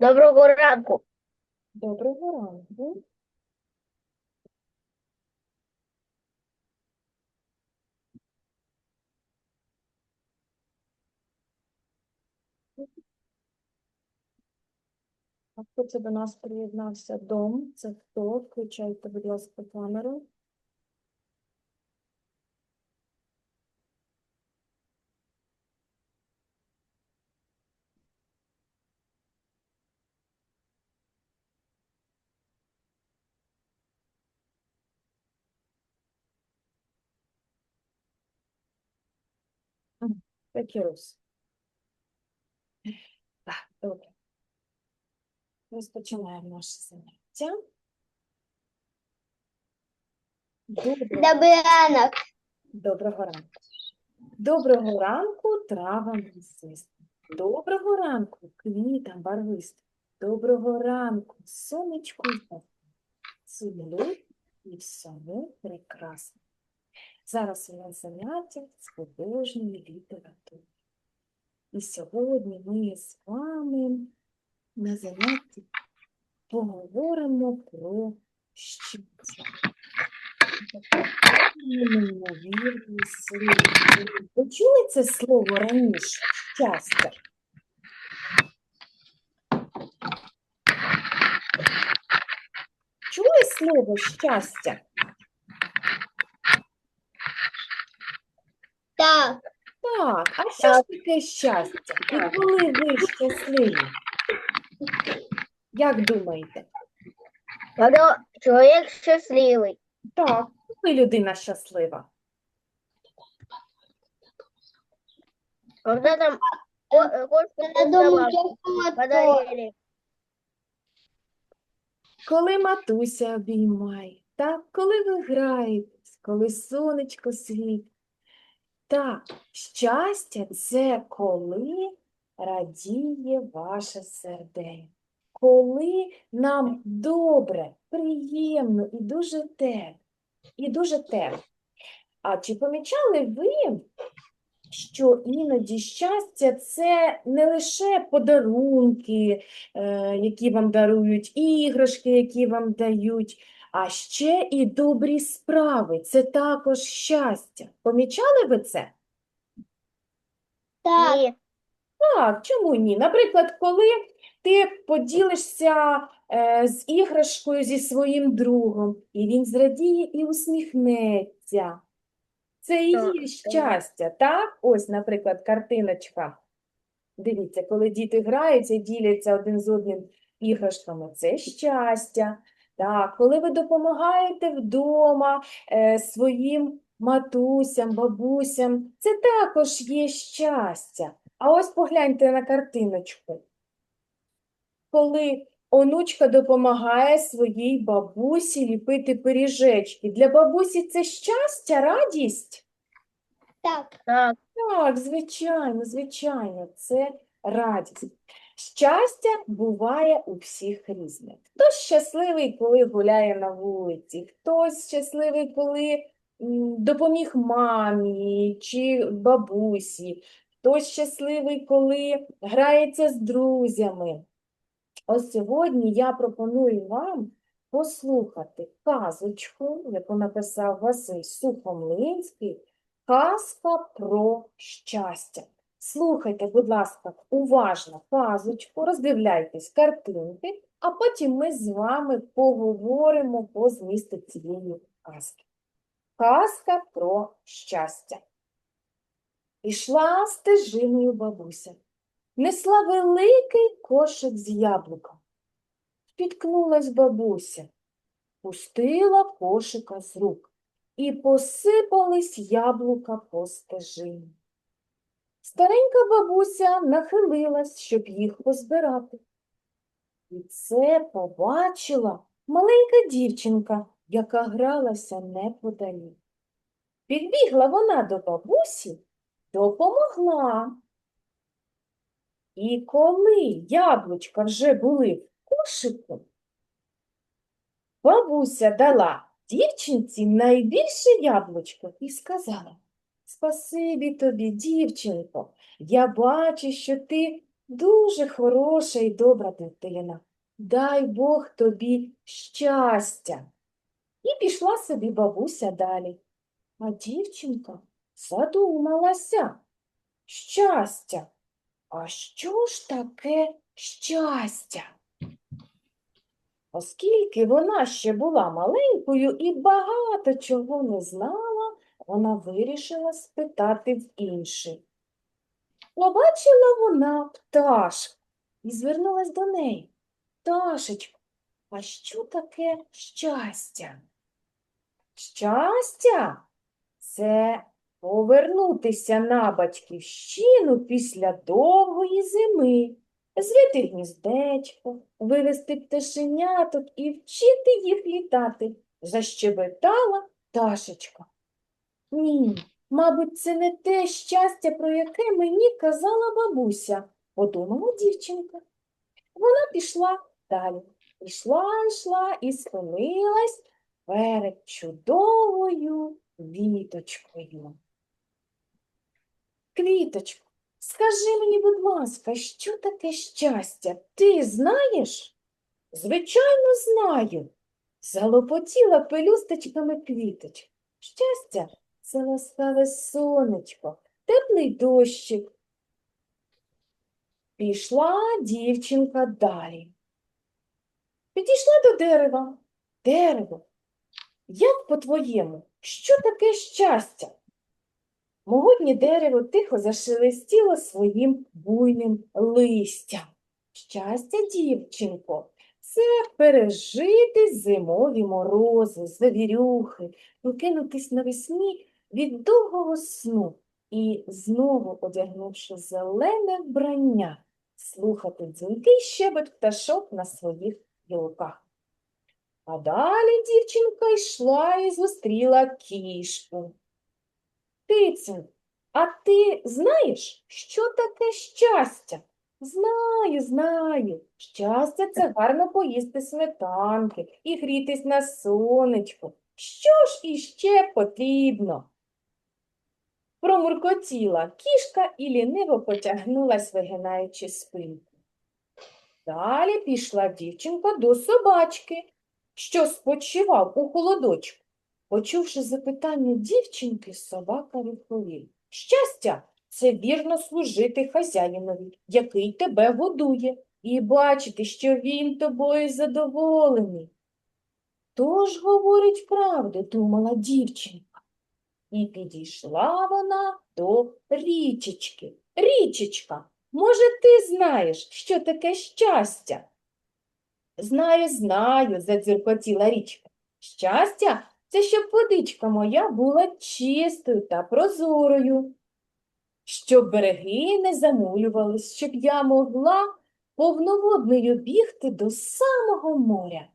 Доброго ранку. Доброго ранку. А хто це до нас приєднався? Дом. Це хто? Включайте, будь ласка, камеру. Це Так, добре. Розпочинаємо наше заняття. Добрий ранок. Доброго ранку. Доброго ранку, травам лісистим. Доброго ранку, квітам барвистим. Доброго ранку, сонечку. Цілю і всьому прекрасно. Зараз у нас заняття з художньої літератури. І сьогодні ми з вами на занятті поговоримо про. Неймовірні. Ви чули це слово раніше? Щастя. Чули слово щастя? Так. Так, а що ж таке щастя? І коли ви щасливі? Як думаєте? Коли чоловік щасливий. Так, коли людина щаслива. Когда там ко- кошку собаку подарили. Коли матуся обіймає, так, коли ви граєтесь, коли сонечко світить. Так, щастя це коли радіє ваше серденько, коли нам добре, приємно і дуже тепло, і дуже тепло. А чи помічали ви, що іноді щастя це не лише подарунки, е, які вам дарують, іграшки, які вам дають, а ще і добрі справи. Це також щастя. Помічали ви це? Так. Так, чому ні? Наприклад, коли ти поділишся е, з іграшкою зі своїм другом, і він зрадіє і усміхнеться. Це і Так, є щастя, так? Ось, наприклад, картиночка. Дивіться, коли діти граються і діляться один з одним іграшками, це щастя. Так, коли ви допомагаєте вдома е, своїм матусям, бабусям, це також є щастя. А ось погляньте на картиночку. Коли онучка допомагає своїй бабусі ліпити пиріжечки. Для бабусі це щастя, радість? Так. Так. Так, звичайно, звичайно, це радість. Щастя буває у всіх різних. Хтось щасливий, коли гуляє на вулиці, хтось щасливий, коли допоміг мамі чи бабусі, хтось щасливий, коли грається з друзями. Ось сьогодні я пропоную вам послухати казочку, яку написав Василь Сухомлинський, Казка про щастя. Слухайте, будь ласка, уважно казочку, роздивляйтесь картинки, а потім ми з вами поговоримо по змісту цієї казки. Казка про щастя. Ішла стежиною бабуся, несла великий кошик з яблуком. Спіткнулась бабуся, пустила кошика з рук і посипались яблука по стежині. Старенька бабуся нахилилась, щоб їх позбирати. І це побачила маленька дівчинка, яка гралася неподалік. Підбігла вона до бабусі, допомогла. І коли яблучка вже були в кошику, бабуся дала дівчинці найбільше яблучко і сказала, Спасибі тобі, дівчинко, я бачу, що ти дуже хороша і добра дитина. Дай Бог тобі щастя. І пішла собі бабуся далі. А дівчинка задумалася. Щастя. А що ж таке щастя? Оскільки вона ще була маленькою і багато чого не знала, вона вирішила спитати в інших. Побачила вона пташку і звернулась до неї. Пташечко, а що таке щастя? Щастя це повернутися на батьківщину після довгої зими, звити гніздечко, вивести пташеняток і вчити їх літати, защебетала пташечка. Ні, мабуть, це не те щастя, про яке мені казала бабуся, подумала дівчинка. Вона пішла далі. Ішла, йшла і спинилась перед чудовою квіточкою. Квіточко, скажи мені, будь ласка, що таке щастя? Ти знаєш? Звичайно, знаю. Залопотіла пелюсточками квіточка. Щастя це ласкаве сонечко, теплий дощик. Пішла дівчинка далі. Підійшла до дерева. Дерево, як по-твоєму, що таке щастя? Могутнє дерево тихо зашелестіло своїм буйним листям. Щастя, дівчинко, це пережити зимові морози, завірюхи, прокинутись навесні від довгого сну і, знову одягнувши зелене вбрання, слухати дзвінкий щебет пташок на своїх гілках. А далі дівчинка йшла і зустріла кішку. Кицю, а ти знаєш, що таке щастя? Знаю, знаю. Щастя це гарно поїсти сметанки і грітись на сонечку. Що ж іще потрібно? Промуркотіла кішка і ліниво потягнулась, вигинаючи спинку. Далі пішла дівчинка до собачки, що спочивав у холодочку. Почувши запитання дівчинки, собака відповів. Щастя це вірно служити хазяїнові, який тебе годує, і бачити, що він тобою задоволений. Тож говорить правду, думала дівчинка. І підійшла вона до річечки. Річечка, може, ти знаєш, що таке щастя? Знаю, знаю, задзюркотіла річка. Щастя це щоб водичка моя була чистою та прозорою, щоб береги не замулювались, щоб я могла повноводною бігти до самого моря.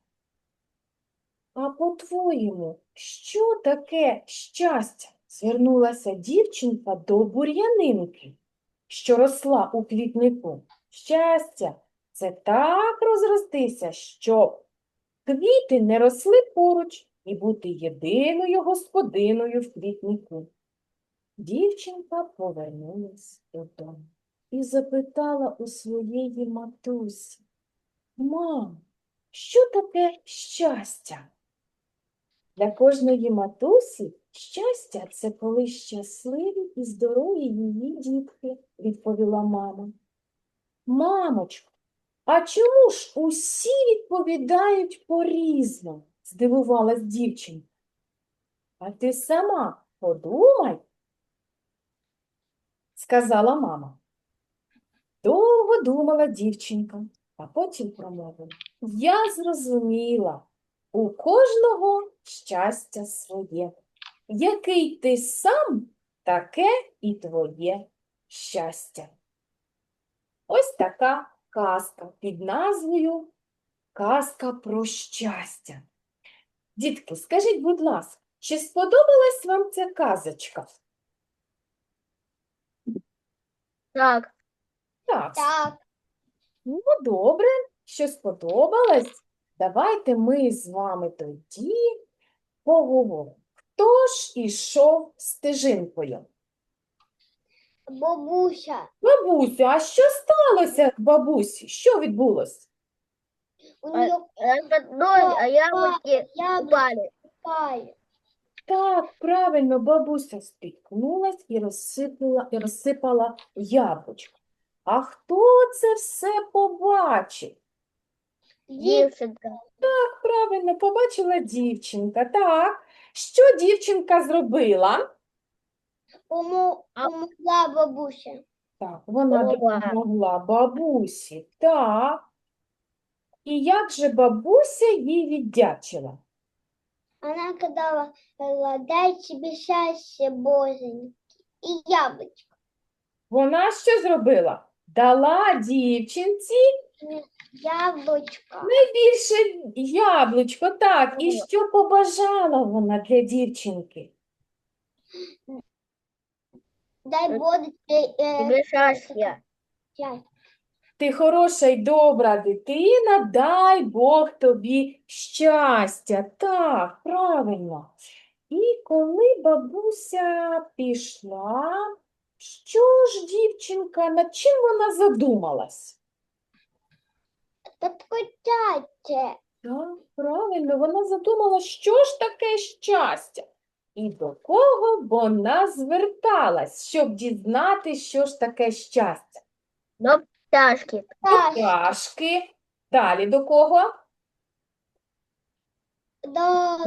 А по-твоєму, що таке щастя? Звернулася дівчинка до бур'янинки, що росла у квітнику. Щастя це так розростися, щоб квіти не росли поруч і бути єдиною господиною в квітнику. Дівчинка повернулась додому і запитала у своєї матусі, Мам, що таке щастя? Для кожної матусі щастя це коли щасливі і здорові її дітки, відповіла мама. Мамочко, а чому ж усі відповідають по-різному? здивувалась дівчинка. А ти сама подумай, сказала мама. Довго думала дівчинка, а потім промовила. Я зрозуміла, у кожного щастя своє. Який ти сам, таке і твоє щастя. Ось така казка під назвою Казка про щастя. Дітки, скажіть, будь ласка, чи сподобалась вам ця казочка? Так. Так, Так. ну добре, що сподобалось. Давайте ми з вами тоді поговоримо. Хто ж ішов стежинкою? Бабуся. Бабусю, а що сталося бабусі? Що відбулося? У А- нее Дождь, а яблоки яблоки упали. пали. Так, правильно, бабуся спіткнулась і розсипала, і розсипала яблучко. А хто це все побачив? Дівчинка. Так, правильно, побачила дівчинка. Так. Що дівчинка зробила? Помогла бабуся. Так, вона Допомогла. допомогла бабусі. Так. І як же бабуся їй віддячила? Она сказала, э, дай себе счастье, боженьки, и яблочко. Вона що зробила? Дала дівчинці Яблочко. найбільше яблучко. Так, і що побажала вона для дівчинки? Дай тебе э, щастя. Ти хороша й добра дитина, дай Бог тобі щастя. Так, правильно. І коли бабуся пішла, що ж дівчинка, над чим вона задумалась? Так. Так, правильно, вона задумала, що ж таке щастя? І до кого вона зверталась, щоб дізнатися, що ж таке щастя? До пташки. До пташки. Далі до кого? до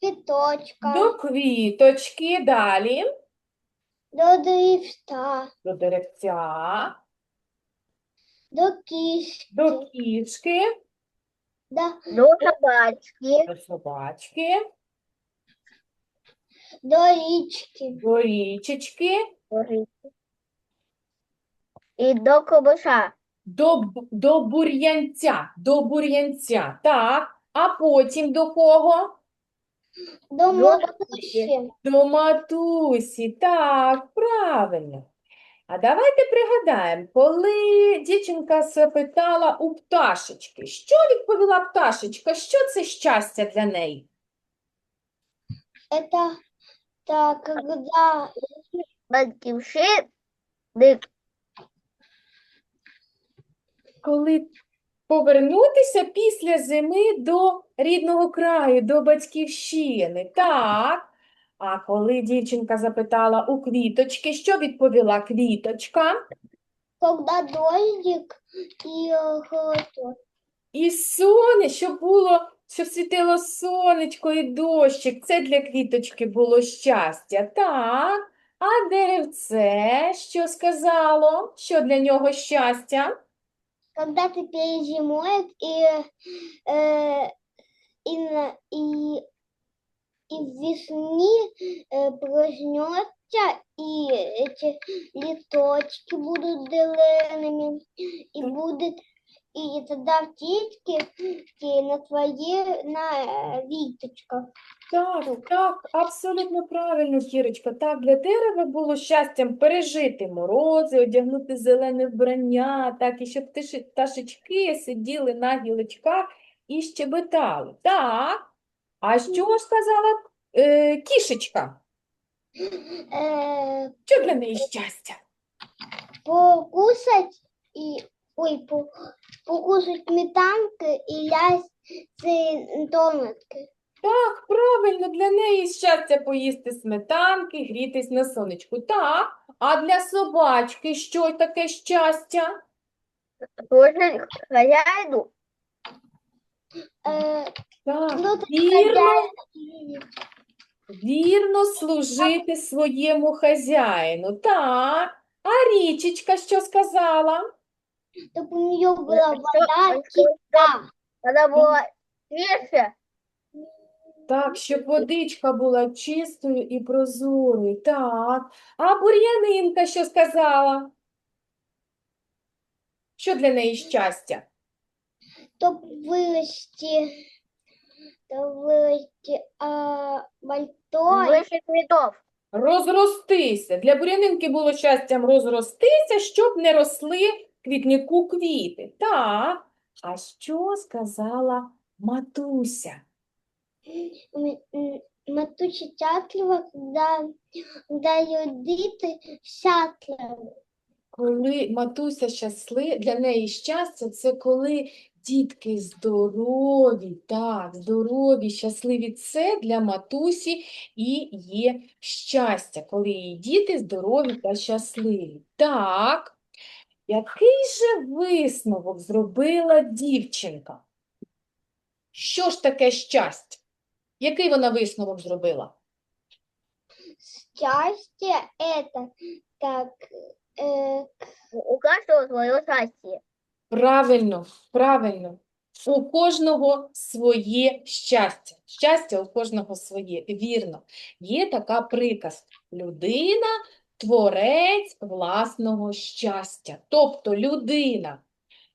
цветочка, До квіточки, далі до дрифта, до деревця, до кишки, до кішки, до, До собачки. до собачки, до речки, до річечки, І до кобуша. до, б- до бур'янця, до бур'янця. Так, а потім до кого? до матушки. До матусі. Так, правильно. А давайте пригадаємо, коли дівчинка запитала у пташечки, що відповіла пташечка? Що це щастя для неї? Это так, когда Батьківщини. коли повернутися після зими до рідного краю, до батьківщини. Так. А коли дівчинка запитала у квіточки, що відповіла квіточка? когда дождик и э, холодок. І соне, щоб було, щоб світило сонечко і дощик. Це для квіточки було щастя. Так. А деревце, що сказало? Що для нього щастя? Когда ты перезимует и, э, и, на- и, и в весне э, проснется, и эти листочки будут зелеными, и Так. будет, и тогда птички ки на твоей, на э, виточках. Так, так, абсолютно правильно, Кірочка. Так, для дерева було щастям пережити морози, одягнути зелене вбрання, так, і щоб тиші- пташечки сиділи на гілочках і щебетали. Так. а що ж сказала е, кішечка? Э, Що для неї щастя? покусать и ой, по, покусать сметанки и лясть донатки. Так, правильно, для неї щастя поїсти сметанки, грітись на сонечку. Так, а для собачки що таке щастя? Служить хазяїну. Э, Так, ну, так вірно. хозяин Вірно служити своєму хазяїну. Так. А річечка що сказала? чтобы у нее была Что- вода что- чиста. Вона була свіжа. Так, щоб водичка була чистою і прозорою. Так. А бур'янинка що сказала? Що для неї щастя? Чтобы вырасти, квітов. Розростися. Для бур'янинки було щастям розростися, щоб не росли квітнику квіти. Так. А що сказала матуся? Матуся щаслива, ее діти щасливі. Коли матуся щаслива, для неї щастя це коли дітки здорові, так, здорові, щасливі. Це для матусі і є щастя, коли її діти здорові та щасливі. Так, який же висновок зробила дівчинка? Що ж таке щастя? Який вона висновок зробила? Счастье это как э, У каждого свое счастье. Правильно, правильно. У кожного своє щастя. Щастя у кожного своє. Вірно. Є така приказка. Людина – творець власного щастя. Тобто людина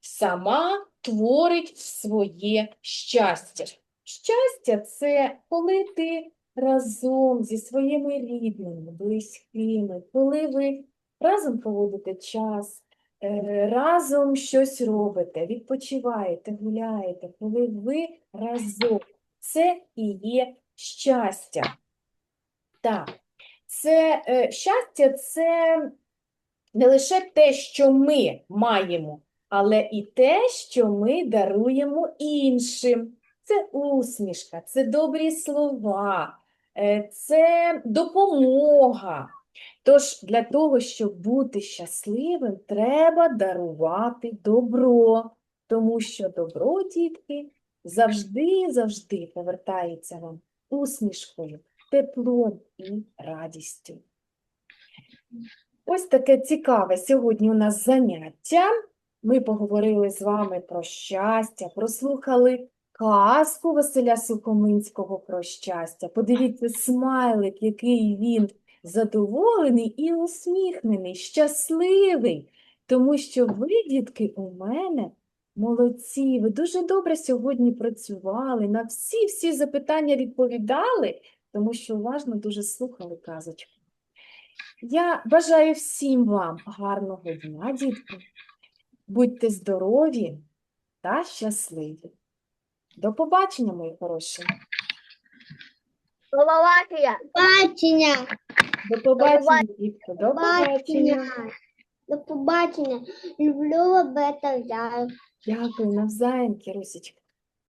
сама творить своє щастя. Щастя – це коли ти разом зі своїми рідними, близькими, коли ви разом проводите час, разом щось робите, відпочиваєте, гуляєте, коли ви разом. Це і є щастя. Так, це е, щастя це не лише те, що ми маємо, але і те, що ми даруємо іншим. Це усмішка, це добрі слова, е, це допомога. Тож для того, щоб бути щасливим, треба дарувати добро, тому що добро, дітки, завжди, завжди повертається вам усмішкою, теплом і радістю. Ось таке цікаве сьогодні у нас заняття. Ми поговорили з вами про щастя, прослухали казку Василя Сухомлинського про щастя. Подивіться, смайлик, який він задоволений і усміхнений, щасливий, тому що ви, дітки, у мене молодці, ви дуже добре сьогодні працювали, на всі-всі запитання відповідали, тому що уважно дуже слухали казочку. Я бажаю всім вам гарного дня, дітки. Будьте здорові та щасливі. До побачення, мої хороші. Словакия. бачення, До побачення, дітки. До побачення. бачення. До побачення. Люблю об этом я. Дякую, навзаєм, Кірусечка.